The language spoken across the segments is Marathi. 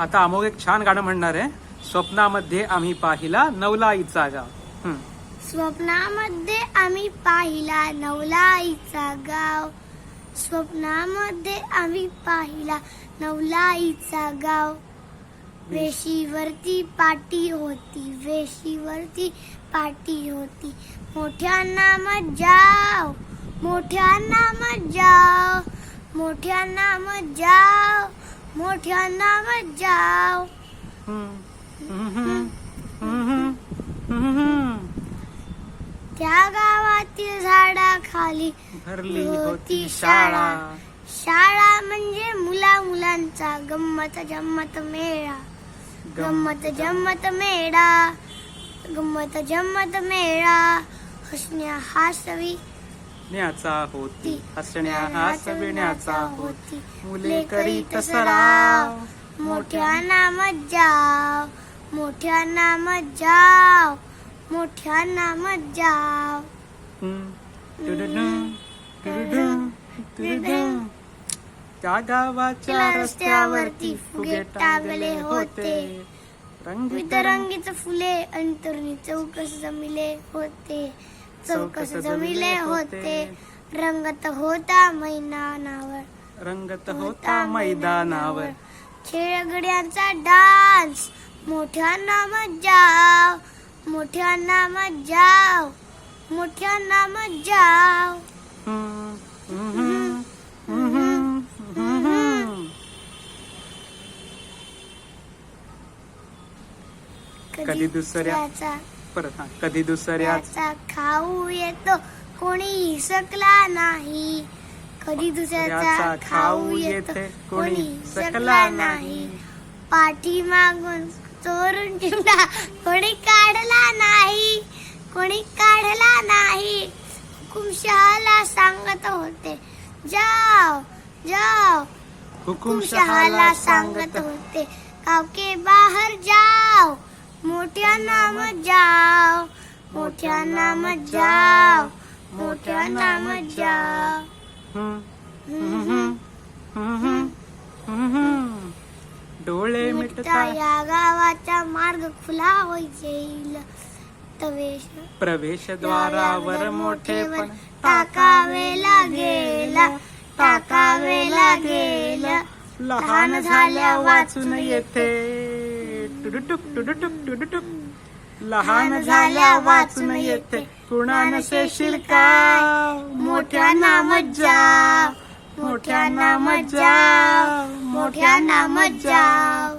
आता अमोल एक छान गाणं म्हणणार आहे. स्वप्नामध्ये आम्ही पाहिला नवलाईचा गाव. स्वप्नामध्ये आम्ही पाहिला नवलाईचा गाव. स्वप्नामध्ये आम्ही पाहिला नवलाईचा गाव. वेशीवरती पाटी होती वेशीवरती पाटी होती. मोठ्यांना मज्जाव मोठ्यांना मज्जाव मोठ्यांना जाव. मोठ्यांना. हम्म. त्या गावातील झाडाखाली भरली होती शाळा. शाळा. म्हणजे मुला मुलांचा गंमत जम्मत मेळा. गंमत जम्मत मेळा. गंमत जम्मत मेळा. हसण्या हासवी. न्याचा होती हसण्या हसविण्याचा होती. मुले करीत सराव. मोठ्यांना मज्जाव मोठ्यांना मज्जाव मोठ्यांना मज्जाव हम्म. टुडुडुम, टुडुडुम, टुडुडुम. त्या गावाच्या रस्त्यावरती फुगे टांगले होते. रंगीत वितरंगीत फुले अंतरुणी चौकस जमिले होते. चौकस जमिले होते. रंगत होता मैदानावर. रंगत होता मैदानावर. खेळगड्यांचा डान्स. मोठ्यांना मज्जाव मोठ्यांना मज्जाव मोठ्यांना मज्जाव. कधी दुसऱ्या- दुसऱ्याचा परत हा कधी दुसऱ्याच त्याचा खाऊ येतो कोणी सकला नाही. कधी दुसऱ्याचा खाऊ येतो कोणी सकला नाही. पाठी मागून चोरून चिमडा कोणी काढला नाही. कोणी काढला नाही. हुकुमशहाला सांगत होते जाव जाव हुकुमशहाला सांगत होते गाव के बाहेर जाव मोठ्या नाम जाव मोठ्या नाम जाव मोठ्या नाम जाव. डोळे मिटता या गावाचा मार्ग खुला होई जाईल तवेश प्रवेशद्वारावर मोठेपण टाकावे लागेल. टाकावे लागेल. लहान झाल्या वाचून येथे टुडुटुक टुडुटुक टुडुटुक लहान झाल्या वाचून येथे कुणा नसे शिलका मोठ्या मज्जा. मोठ्या मज्जा. मोठ्या मज्जा.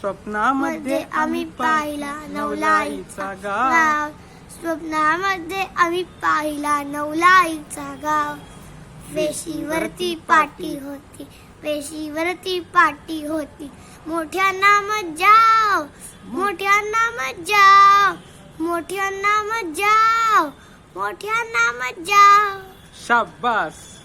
स्वप्नामध्ये आम्ही पाहिला नवलाईचा गाव. गाव. स्वप्नामध्ये आम्ही पाहिला नवलाईचा गाव. वेशीवरती पाटी होती. पेशीवरती पाटी होती. मोठ्यांना मज्जाव मोठ्यांना मज्जाव मोठ्यांना मज्जाव मोठ्यांना मज्जाव शाबास.